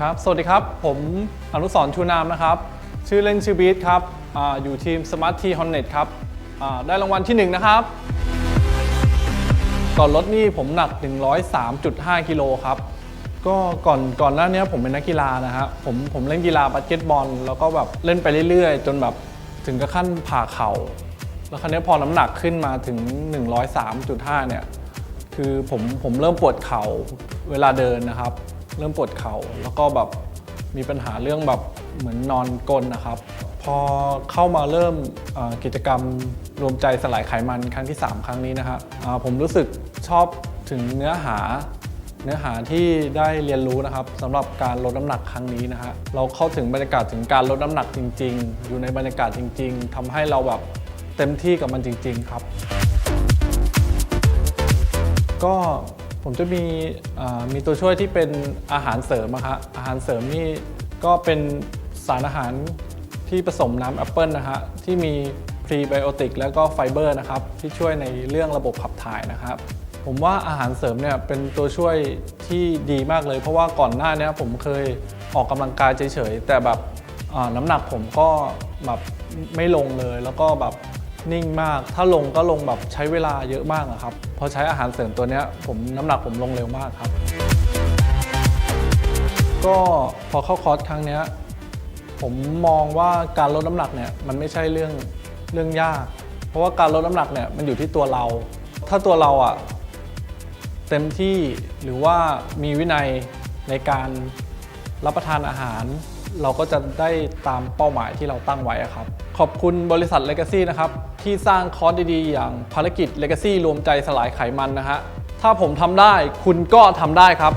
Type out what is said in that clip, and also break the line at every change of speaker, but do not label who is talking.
ครับ สวัสดีครับ ผมอนุสรชูนามนะครับ ชื่อเล่นชื่อบีทครับออยู่ทีม Smart T Hornet ครับ ได้รางวัลที่ 1 นะครับ ก่อนรถนี่ผมหนัก 103.5 กิโลครับ ก็ก่อนก่อนหน้านี้ผมเป็นนักกีฬานะฮะ ผมผมเล่นกีฬาบาสเกตบอล แล้วก็แบบเล่นไปเรื่อยๆ จนแบบถึงกับขั้นผ่าเข่า แล้วคราวนี้พอน้ำหนักขึ้นมาถึง 103.5 เนี่ย คือผมผมเริ่มปวดเข่าเวลาเดินนะครับ เริ่มปวดเข่าแล้วก็แบบมีปัญหาเรื่องแบบเหมือนนอนกลนนะครับ พอเข้ามาเริ่มกิจกรรมรวมใจสลายไขมันครั้งที่ 3 ครั้งนี้นะฮะอ่าผมรู้สึกชอบถึงเนื้อหาเนื้อหาที่ได้เรียนรู้นะครับสำหรับการลดน้ำหนักครั้งนี้นะฮะเราเข้าถึงบรรยากาศถึงการลดน้ำหนักจริง ๆ อยู่ในบรรยากาศจริง ๆทำให้เราแบบเต็มที่กับมันจริง ๆ ครับ ก็ ผมจะมีมีตัวช่วยที่เป็นอาหารเสริมอะฮะอาหารเสริมนี่ก็เป็นสารอาหารที่ผสมน้ำแอปเปิลนะฮะที่มีพรีไบโอติกแล้วก็ไฟเบอร์นะครับที่ช่วยในเรื่องระบบขับถ่ายนะครับผมว่าอาหารเสริมเนี่ยเป็นตัวช่วยที่ดีมากเลย เพราะว่าก่อนหน้านี้ผมเคยออกกำลังกายเฉยๆแต่แบบน้ำหนักผมก็แบบไม่ลงเลยแล้วก็แบบ นิ่งมาก ถ้าลงก็ลงแบบใช้เวลาเยอะมากอะครับพอใช้อาหารเสริมตัวเนี้ยผมน้ำหนักผมลงเร็วมากครับ ก็พอเข้าคอร์สครั้งเนี้ยผมมองว่าการลดน้ำหนักเนี่ยมันไม่ใช่เรื่องเรื่องยาก เพราะว่าการลดน้ำหนักเนี่ยมันอยู่ที่ตัวเรา ถ้าตัวเราอะเต็มที่หรือว่ามีวินัยในการ รับประทานอาหาร เราก็จะได้ตามเป้าหมายที่เราตั้งไว้ครับ ขอบคุณบริษัท Legacy นะครับ ที่สร้างคอร์สดีๆ อย่างภารกิจ Legacy รวมใจสลายไขมันนะฮะถ้าผมทำได้คุณก็ทำได้ครับ